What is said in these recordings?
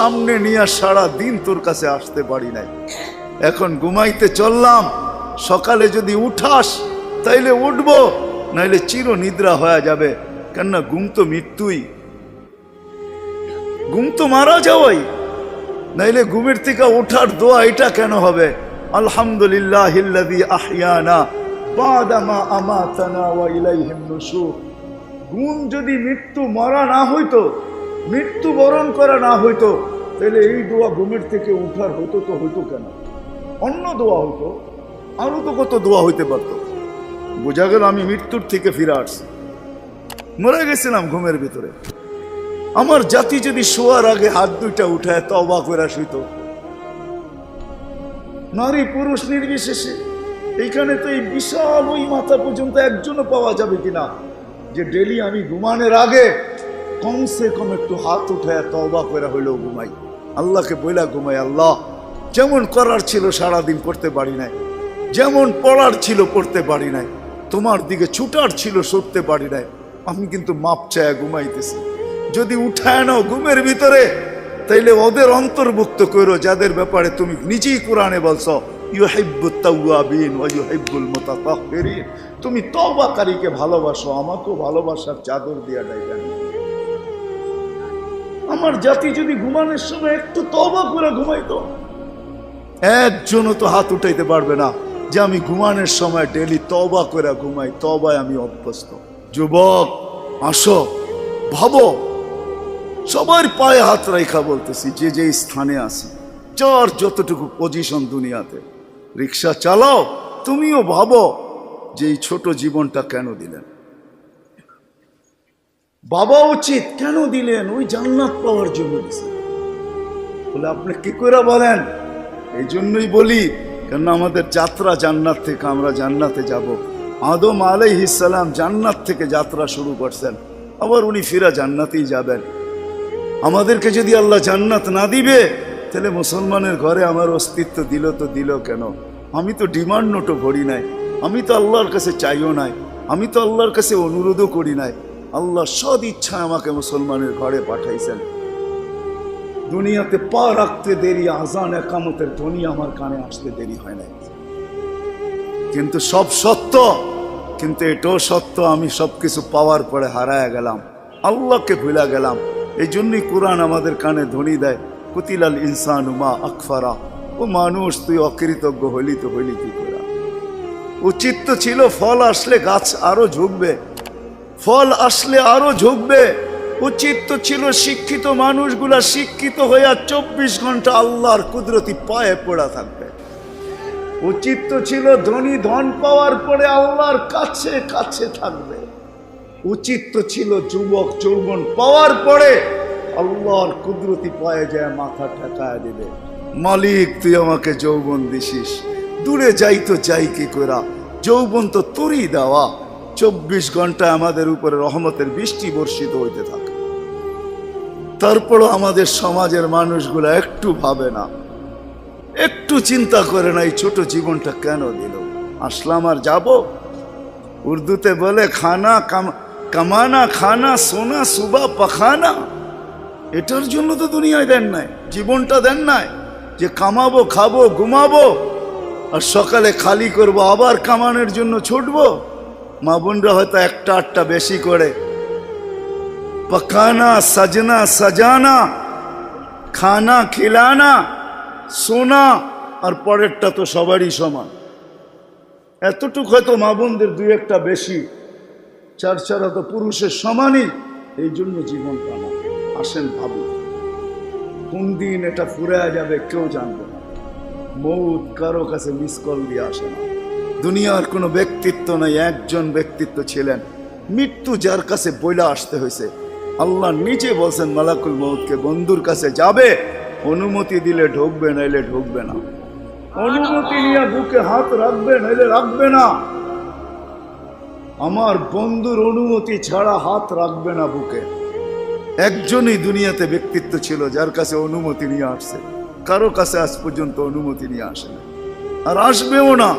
সামনে নিয়ে সারা দিন তোর কাছে আসতে পারি নাই। এখন ঘুমাইতে চললাম, সকালে যদি উঠাস, তাইলে উঠব, নাইলে চির নিদ্রা হয়ে যাবে। কেননা ঘুম তো মৃত্যুই। ঘুম তো মারা যাওয়াই। নাইলে ঘুমের থেকে ওঠার দোয়া এটা কেন হবে? আলহামদুলিল্লাহ আহইয়ানা বাদামা ওয়া যদি মৃত্যু মরা না হইতো মৃত্যু বরণ করা না হইতো, তাহলে এই দোয়া ঘুমের থেকে উঠার হতো তো হইতো কেন? অন্য দোয়া হইতো, আরও তো কত দোয়া হইতে পারতো। বোঝা গেল আমি মৃত্যুর থেকে ফিরে আসছি। মরে গেছিলাম ঘুমের ভিতরে। আমার জাতি যদি শোয়ার আগে হাত দুইটা উঠায় তবা করে শুইত নারী পুরুষ নির্বিশেষে, এইখানে তো এই বিশাল ওই মাথা পর্যন্ত একজনও পাওয়া যাবে কিনা, যে ডেলি আমি ঘুমানোর আগে কমসে কম একটু হাত উঠায় তবা করে হইলেও ঘুমাই। আল্লাহকে বইলা ঘুমাই, আল্লাহ, যেমন করার ছিল সারাদিন করতে পারি নাই, যেমন পড়ার ছিল পড়তে পারি নাই, তোমার দিকে ছুটার ছিল সরতে পারি নাই, আমি কিন্তু মাপ চায় ঘুমাইতেছি। যদি উঠায় নাও ঘুমের ভিতরে, তাইলে ওদের অন্তর্ভুক্ত করো, যাদের ব্যাপারে তুমি নিজেই কোরআনে বলছো তুমি তওবাকারীকে ভালোবাসো, আমাকেও ভালোবাসার চাদর দিয়া ডাইবেন আমার জাতি যদি ঘুমানোর সময় একটু তওবা করে ঘুমাইতো, একজনও তো হাত উঠাইতে পারবে না যে আমি ঘুমানোর সময় ডেলি তবা করে ঘুমাই তবায় আমি অভ্যস্ত। যুবক, আসো, ভাবো, সবার পায়ে হাত রেখা বলতেছি, যে যে স্থানে আছি, যার যতটুকু পজিশন দুনিয়াতে। রিক্সা চালাও, তুমিও ভাবো যে এই ছোট জীবনটা কেন দিলেন? বাবা উচিত কেন দিলেন? ওই জান্নাত পাওয়ার জন্য বলে, আপনি কি করে বলেন? এই জন্যই বলি কেন আমাদের যাত্রা জান্নাত থেকে আমরা জান্নাতে যাব। আদম আলাইহিসালাম জান্নাত থেকে যাত্রা শুরু করছেন। আবার উনি ফিরা জান্নাতেই যাবেন। আমাদেরকে যদি আল্লাহ জান্নাত না দিবে, তাহলে মুসলমানের ঘরে আমার অস্তিত্ব দিল তো দিল কেন? আমি তো ডিমান্ড নোটও করি নাই। আমি তো আল্লাহর কাছে চাইও নাই। আমি তো আল্লাহর কাছে অনুরোধও করি নাই। আল্লাহ সদ ইচ্ছা আমাকে মুসলমানের ঘরে পাঠাইছেন। দুনিয়াতে পা রাখতে দেরি, আজান একামতের ধ্বনি আমার কানে আসতে দেরি হয় নাই। কিন্তু সব সত্য, কিন্তু এটাও সত্য, আমি সব কিছু পাওয়ার পরে হারায় গেলাম, আল্লাহকে ভুলা গেলাম। এই জন্যই কোরআন আমাদের কানে ধ্বনি দেয়, কুতিলাল ইনসান উমা আকফারা, ও মানুষ তুই অকৃতজ্ঞ হইলি তো হইলি কি করে? উচিত তো ছিল ফল আসলে গাছ আরও ঝুঁকবে ফল আসলে আরও ঝুঁকবে। উচিত তো ছিল শিক্ষিত মানুষগুলা শিক্ষিত হইয়া চব্বিশ ঘণ্টা আল্লাহর কুদরতি পায়ে পড়া থাকবে। উচিত তো ছিল ধনী ধন পাওয়ার পরে আল্লাহর কাছে কাছে থাকবে। উচিত তো ছিল যুবক যৌবন পাওয়ার পরে আল্লাহর কুদরতি পায়ে যায় মাথা ঠেকায় দিবে। মালিক, তুই আমাকে যৌবন দিছিস। দূরে যাই তো যাই কি করা যৌবন তো তোরই দেওয়া। চব্বিশ ঘণ্টা আমাদের উপরে রহমতের বৃষ্টি বর্ষিত হইতে থাকে। তারপরও আমাদের সমাজের মানুষগুলো একটু ভাবে না। একটু চিন্তা করে না, এই ছোট জীবনটা কেন দিল? আসলাম আর যাব? উর্দুতে বলে, খানা কাম- কামানা, খানা, সোনা, সুবা, পাখানা। এটার জন্য তো দুনিয়ায় দেন নাই, জীবনটা দেন নাই। যে কামাবো, খাব, ঘুমাবো, আর সকালে খালি করব, আবার কামানোর জন্য ছুটবো। মা বোনরা হয়তো একটা আটটা বেশি করে। পকানা, সাজনা, সাজানা, খানা, খিলানা, সোনা, আর পরেরটা তো সবারই সমান। এতটুক হয়তো মা বোনদের দুই একটা বেশি। চার চারা তো পুরুষের সমানই। এই জন্য জীবন কানা আসেন ভাবুন, কোন দিন এটা ফুরে যাবে কেউ জানবে না। মৌত কারও কাছে মিস কল দিয়ে আসে না। দুনিয়ার কোনো ব্যক্তিত্ব নাই, একজন ব্যক্তিত্ব ছিলেন। মৃত্যু যার কাছে বইলা আসতে হয়েছে। আল্লাহ নিজে বলছেন, মালাকুল মৌতকে বন্ধুর কাছে যাবে, অনুমতি দিলে ঢুকবে, নাইলে ঢুকবে না। অনুমতি নিয়ে বুকে হাত রাখবে, নাইলে রাখবে না। আমার বন্ধুর অনুমতি ছাড়া হাত রাখবে না বুকে। একজনই দুনিয়াতে ব্যক্তিত্ব ছিল, যার কাছে অনুমতি নিয়ে আসছে। কারও কাছে আজ পর্যন্ত অনুমতি নিয়ে আসে না আর আসবেও না।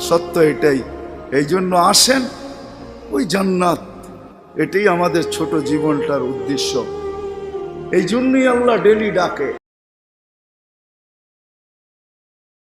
সত্য এটাই। এই জন্য আসেন ওই জান্নাত। এটাই আমাদের ছোট জীবনটার উদ্দেশ্য। এই জন্যই আল্লাহ ডেলি ডাকে।